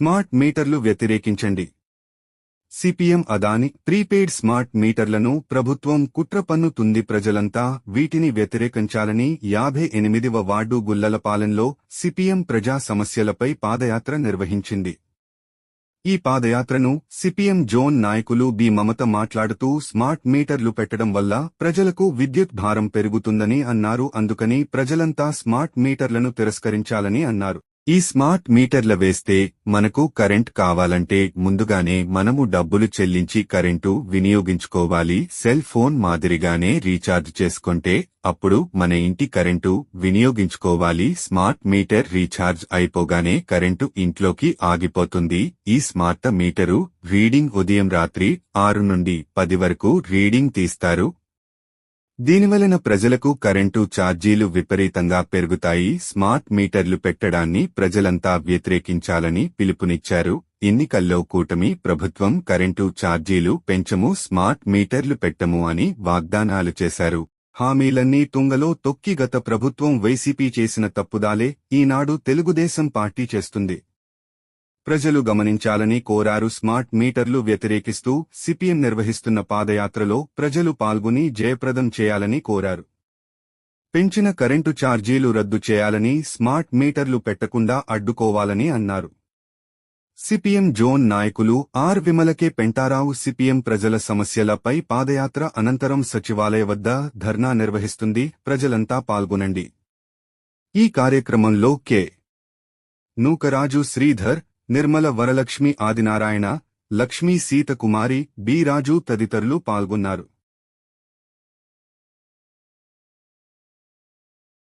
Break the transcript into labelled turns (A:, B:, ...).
A: Smart మీటర్లు వ్యతిరేకించండి. CPM Adani prepaid smart మీటర్లను ప్రభుత్వం కుట్రపన్నుతుంది ప్రజలంతా వీటిని వ్యతిరేకించాలని యాభై ఎనిమిదివ వార్డు గుల్లలపాలెంలో సిపిఎం ప్రజా సమస్యలపై పాదయాత్ర నిర్వహించింది. ఈ పాదయాత్రను సిపిఎం జోన్ నాయకులు బి మమత మాట్లాడుతూ స్మార్ట్ మీటర్లు పెట్టడం వల్ల ప్రజలకు విద్యుత్ భారం పెరుగుతుందని అన్నారు. అందుకని ప్రజలంతా స్మార్ట్ మీటర్లను తిరస్కరించాలని అన్నారు. ఈ స్మార్ట్ మీటర్ల వేస్తే మనకు కరెంట్ కావాలంటే ముందుగానే మనము డబ్బులు చెల్లించి కరెంటు వినియోగించుకోవాలి. సెల్ ఫోన్ మాదిరిగానే రీఛార్జ్ చేసుకుంటే అప్పుడు మన ఇంటి కరెంటు వినియోగించుకోవాలి. స్మార్ట్ మీటర్ రీఛార్జ్ అయిపోగానే కరెంటు ఇంట్లోకి ఆగిపోతుంది. ఈ స్మార్ట్ మీటరు రీడింగ్ ఉదయం రాత్రి ఆరు నుండి పది వరకు రీడింగ్ తీస్తారు. దీనివలన ప్రజలకు కరెంటు ఛార్జీలు విపరీతంగా పెరుగుతాయి స్మార్ట్ మీటర్లు పెట్టడాన్ని ప్రజలంతా వ్యతిరేకించాలని పిలుపునిచ్చారు. ఎన్నికల్లో కూటమి ప్రభుత్వం కరెంటు ఛార్జీలు పెంచము స్మార్ట్ మీటర్లు పెట్టము అని వాగ్దానాలు చేశారు. హామీలన్నీ తుంగలో తొక్కి గత ప్రభుత్వం వైసీపీ చేసిన తప్పుదాలే ఈనాడు తెలుగుదేశం పార్టీ చేస్తుంది. ప్రజలు గమనించాలని కోరారు. స్మార్ట్ మీటర్లు వ్యతిరేకిస్తూ సిపిఎం నిర్వహిస్తున్న పాదయాత్రలో ప్రజలు పాల్గొని జయప్రదం చేయాలని కోరారు. పెంచిన కరెంటు ఛార్జీలు రద్దు చేయాలని స్మార్ట్ మీటర్లు పెట్టకుండా అడ్డుకోవాలని అన్నారు. సిపిఎం జోన్ నాయకులు ఆర్ విమలకే పెంటారావు సిపిఎం ప్రజల సమస్యలపై పాదయాత్ర అనంతరం సచివాలయ వద్ద ధర్నా నిర్వహిస్తుంది. ప్రజలంతా పాల్గొనండి. ఈ కార్యక్రమంలో కె. నూకరాజు శ్రీధర్ నిర్మల వరలక్ష్మి ఆదినారాయణ లక్ష్మీ సీతకుమారి బి రాజు తదితరులు పాల్గొన్నారు.